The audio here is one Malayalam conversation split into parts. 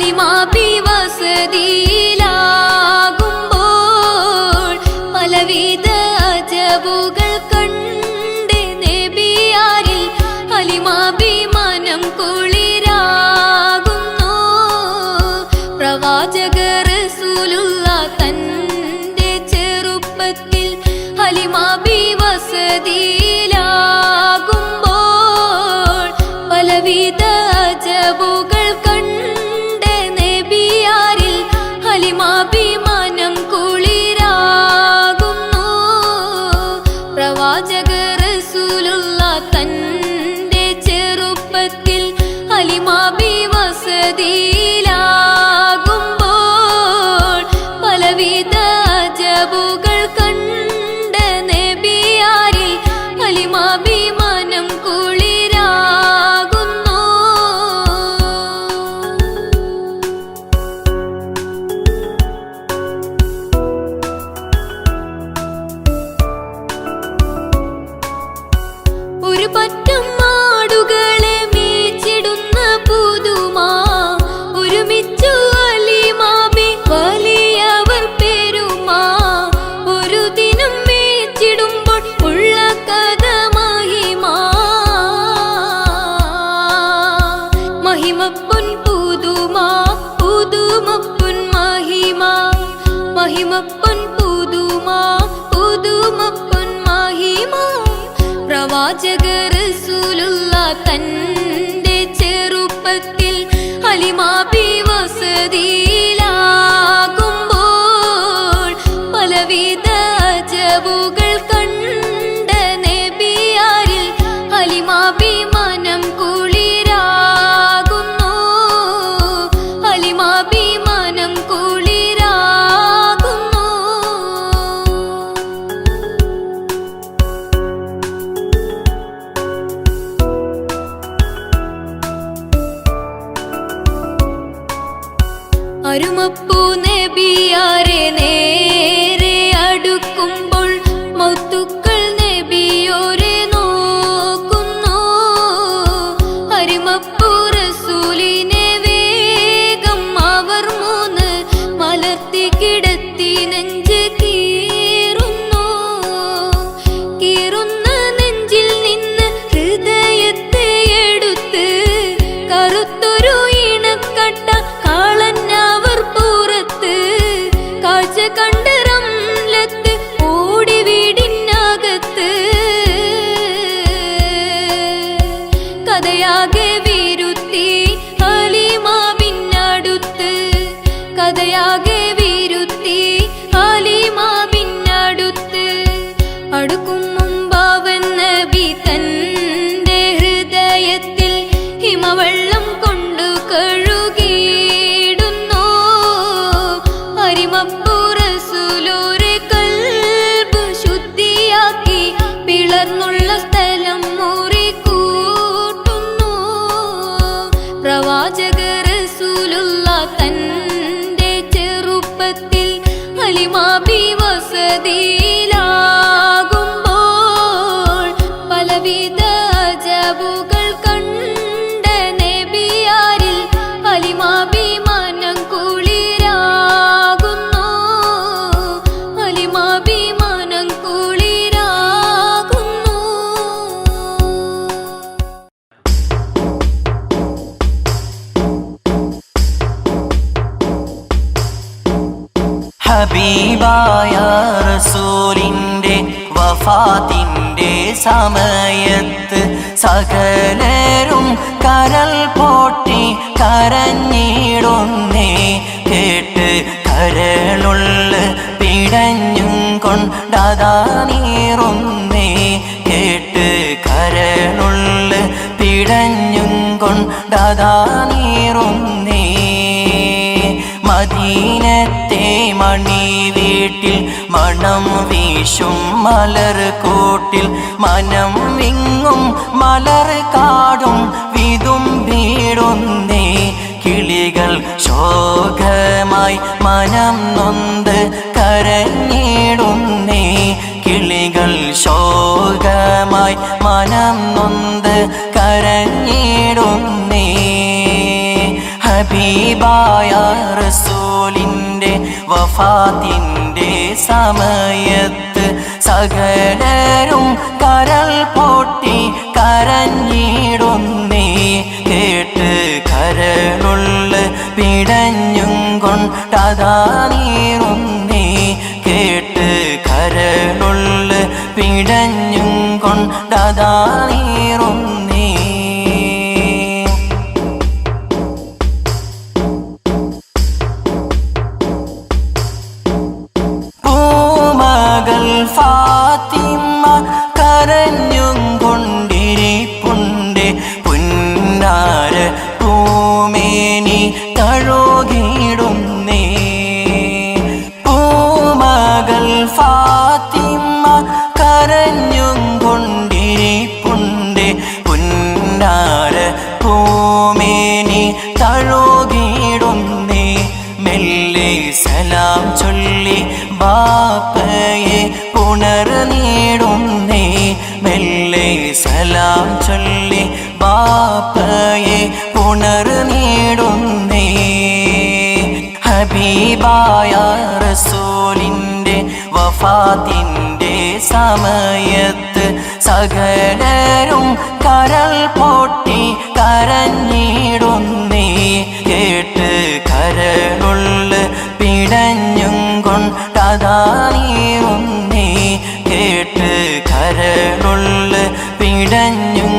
കാലിമാ പി വസതി மப்புன் புதுமா புது மப்புன் மகிமா. மகிமப்புன் புதுமா புது மப்புன் மகிமா. പ്രവാചകർ തന്റെ ചെറുപ്പത്തിൽ അലിമാബി വസതി അരുമപ്പൂ നബിയാരെ നേരെ അടുക്കുമ്പോൾ സമയത്ത് സകലരും കരൽ പൊട്ടി കരഞ്ഞിടുന്നേ. കേട്ട് കരളുള്ള പിടഞ്ഞും കൊണ്ടതാനീറുന്നേ കേട്ട് കരളുള്ള പിടഞ്ഞും കൊണ്ടതാനീറുന്നേ മദീനത്ത് മണി വീട്ടിൽ മണം വീശും മലർക്കൂട്ടിൽ മനം വിങ്ങും മലർ കാടും വിതും വീടുന്നേ കിളികൾ ശോകമായി മനം നൊന്ത് കരഞ്ഞിടുന്നേ കിളികൾ ശോകമായി മനം നൊന്ത് കരഞ്ഞിടുന്നേ ഹബീബായ റസൂ റസൂലിന്റെ വഫാത്തിന്റെ സമയത്ത് സകലരും കരൾ പൊട്ടി കരഞ്ഞിടുന്നേ. കേട്ട് കരളുള്ള പിടഞ്ഞും കൊണ്ടതാ നീറുന്നേ ചൊല്ലി ബാപ്പയെ പുണർനീടുന്നേ മെല്ലെ സലാം ചൊല്ലി ബാപ്പയെ പുണർനീടുന്നേ ഹബീബായ റസൂലിന്റെ വഫാത്തിന്റെ സമയത്ത് സകലരും കരൾ പൊട്ടി കരഞ്ഞിടുന്നേ. കേട്ട് കരളുള്ള പിടഞ്ഞും കൊണ്ടതാ നീറുന്നേ കേട്ട് കരളുള്ള പിടഞ്ഞും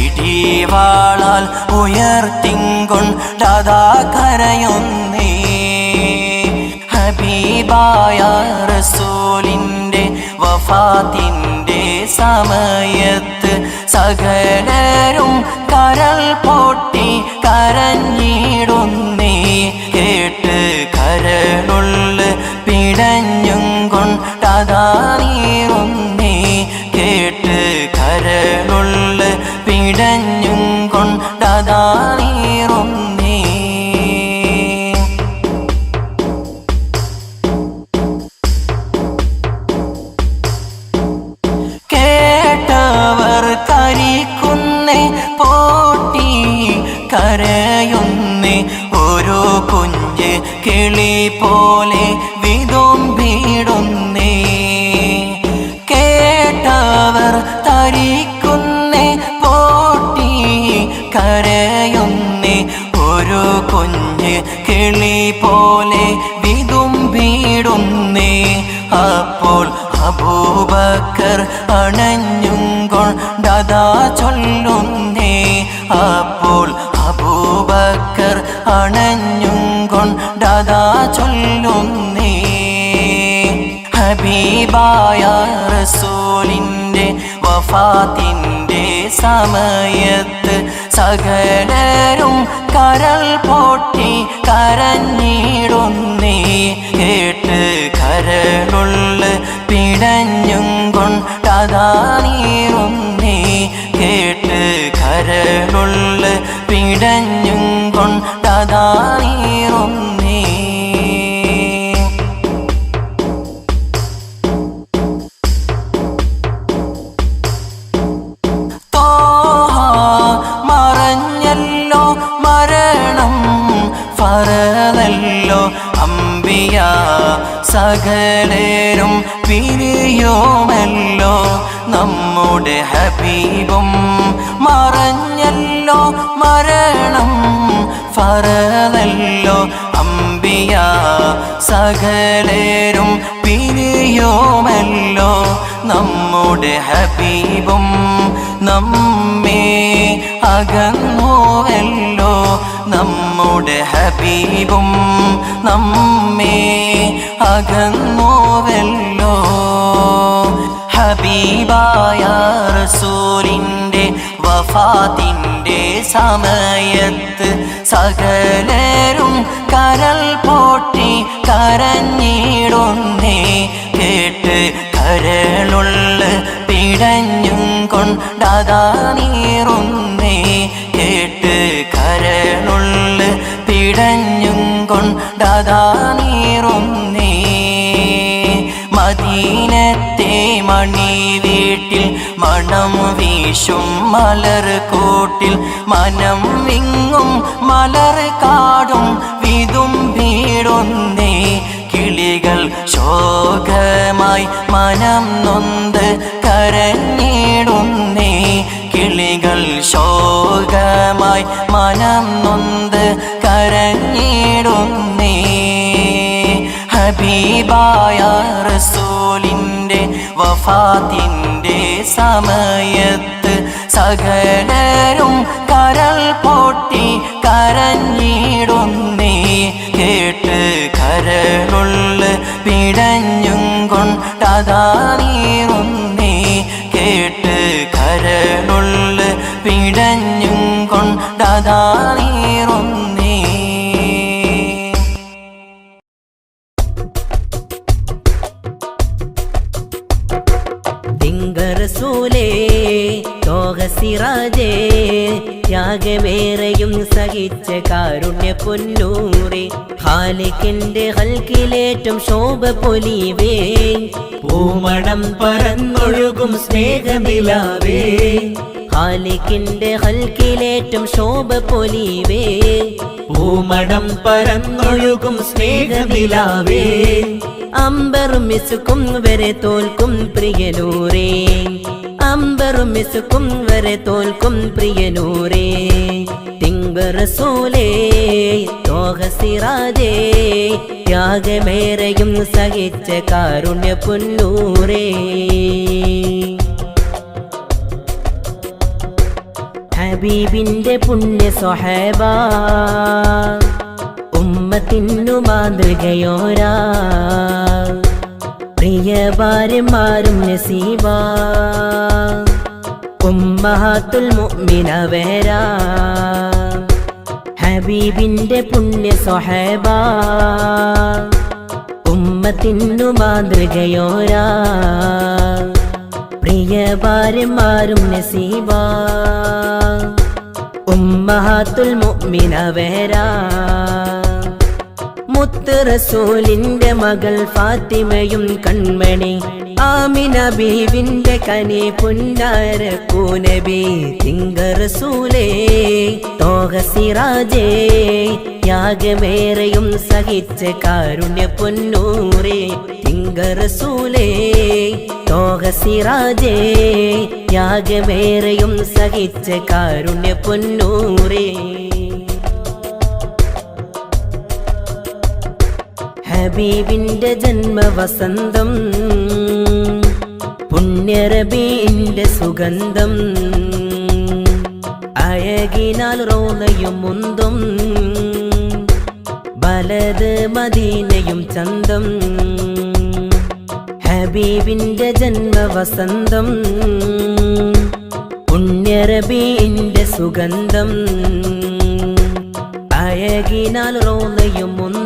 ഉടനെ ഉയർത്തിങ്കൊണ്ടതാ കരയൊന്നേ ഹബീബായ റസൂലിന്റെ വഫാത്തിന്റെ സമയത്ത് സകലരും കരൾ പൊട്ടി കരഞ്ഞിടുന്നേ. കേട്ട് കരളുള്ള പിടഞ്ഞും കൊണ്ടതാ നീറുന്നേ കിളി പോലെ വഫാത്തിന്റെ സമയത്ത് സകലരും കരൾ പൊട്ടി കരഞ്ഞിടുന്നേ. കേട്ട് കരളുള്ള പിടഞ്ഞും കൊണ്ടതാ നീറുന്നേ. കേട്ട് കരളുള്ള പിടഞ്ഞും ഹബീബും മറഞ്ഞല്ലോ മരണം ഫറലല്ലോ അമ്പിയ സകലേരും പിരിയോമല്ലോ. നമ്മുടെ ഹബീബും നമ്മെ അകന്നുവല്ലോ. നമ്മുടെ ഹബീബും നമ്മെ അകന്നുവല്ലോ. ഹബീബായ റസൂലിന്റെ വഫാത്തിന്റെ സമയത്ത് സകലരും കരൽ പൊട്ടി കരഞ്ഞിടുന്നേ കേട്ട് കരളുള്ള പിടഞ്ഞും കൊണ്ടതാ നീറുന്നേ. മണി വീട്ടിൽ മണം വീശും മലർ കൂട്ടിൽ. മനം വിങ്ങും മലർ കാടും വിതും വീടുന്നേ. കിളികൾ ശോകമായി മനം നൊന്ത് കരഞ്ഞിടുന്നേ. കിളികൾ ശോകമായി മനം നൊന്ത് കരഞ്ഞിടുന്നേ. ഹബീബായ റസൂലിന്റെ വഫാത്തിന്റെ സമയത്ത് സകലരും കരൽ പൊട്ടി കരഞ്ഞിടുന്നേ. കേട്ട് കരളുള്ള പിടഞ്ഞും കൊണ്ടതാ നീറുന്നേ. ലോകസിറാജേ ത്യാഗമേറെയും സഹിച്ച കാരുണ്യ പൊന്നൂറെ ഹാലിക്കിന്റെ ഹൽക്കിലേറ്റം ശോഭ പൊലിവേ പൂമണം പറന്നൊഴുകും സ്നേഹമിലാവേ ഹാലിക്കിന്റെ ഹൽക്കിലേറ്റം ശോഭ പൊലിവേ പൂമണം പറന്നൊഴുകും സ്നേഹമിലാവേ അമ്പറും മിസുക്കും വരെ തോൽക്കും പ്രിയനൂരേ അമ്പറും മിസുക്കും വരെ തോൽക്കും പ്രിയനൂരേ തിങ്ബറസൂലേ തോഹ സിറാജേ ത്യാഗമേറെയും സഹിച്ച കാരുണ്യ പുന്നൂരേ ഹബീബിന്റെ പുണ്യ സ്വഹേബ ഉമ്മത്തിനു മാതൃകയോരാ. പ്രിയ ഭാര്യമാരും നസീബ ഉമ്മഹാത്തുൽ മുഅ്മിനവേരാ. ഹബീബിന്റെ പുണ്യ സൊഹേബ ഉമ്മത്തിനു മാതൃകയോരാ. പ്രിയ ഭാര്യമാരും നസീബ ഉമ്മഹാത്തുൽ മുഅ്മിനവേരാ. മുത്ത് റസൂലിന്റെ മകൾ ഫാത്തിമയും കൺമണി. ആമിന ബീവിന്റെ കനി പുന്നാര കൂനബി തിങ്ക റസൂലേ തോഹ സിറാജേ. ത്യാഗമേറെയും സഹിച്ച കാരുണ്യ പൊന്നൂറേ. തിങ്ക റസൂലേ തോഹ സിറാജേ. ത്യാഗമേറെയും സഹിച്ച കാരുണ്യ പൊന്നൂരേ ഹബീബിന്റെ ജന്മവസന്തം പുണ്യറബീന്റെ സുഗന്ധം അഴകിനാൽ റോലയും മുന്തും ബലത് മദീനയും ചന്തം. ഹബീബിന്റെ ജന്മവസന്തം പുണ്യറബീന്റെ സുഗന്ധം അഴകിനാൽ റോലയും മുന്തും.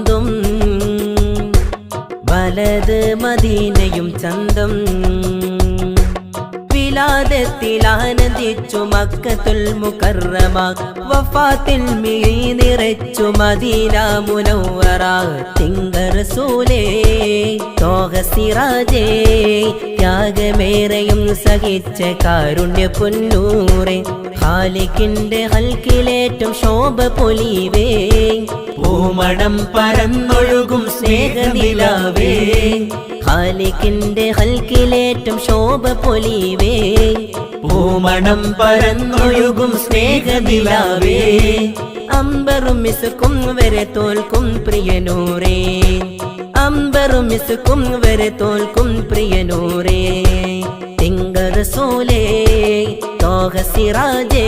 വലത് മദീനയും ചന്തം. വിലാദത്തിൽ ആനന്ദിച്ചു മക്കത്തുൽ മുക്കറമ വഫാത്തിൽ മിഴി നിറച്ചു മദീന മുനവറ തിങ്കറസൂലേ തോഹ സിറാജേ ത്യാഗമേറെയും സഹിച്ച കാരുണ്യ പൊന്നൂറെ. ഹാലിക്കിന്റെ ഹൽക്കിലേറ്റം ശോഭ പൊലിവേ പൂമണം പരന്നൊഴുകും സ്നേഹനിലാവേ. ഖാലിക്കിന്റെ ഹൽക്കിലേറ്റം ശോഭ പൊലിവേ. പൂമണം പരന്നൊഴുകും സ്നേഹനിലാവേ അമ്പറും മിസുക്കും വരെ തോൽക്കും പ്രിയനൂറേ. അമ്പറും മിസുക്കും വരെ തോൽക്കും പ്രിയനൂരേ തിങ്കറസൂലേ തോഹ സിറാജേ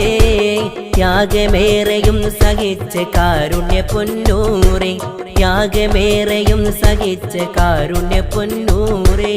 ത്യാഗമേറെയും സഹിച്ച് കാരുണ്യ പൊന്നൂറേ. ത്യാഗമേറെയും സഹിച്ച് കാരുണ്യ പൊന്നൂറേ.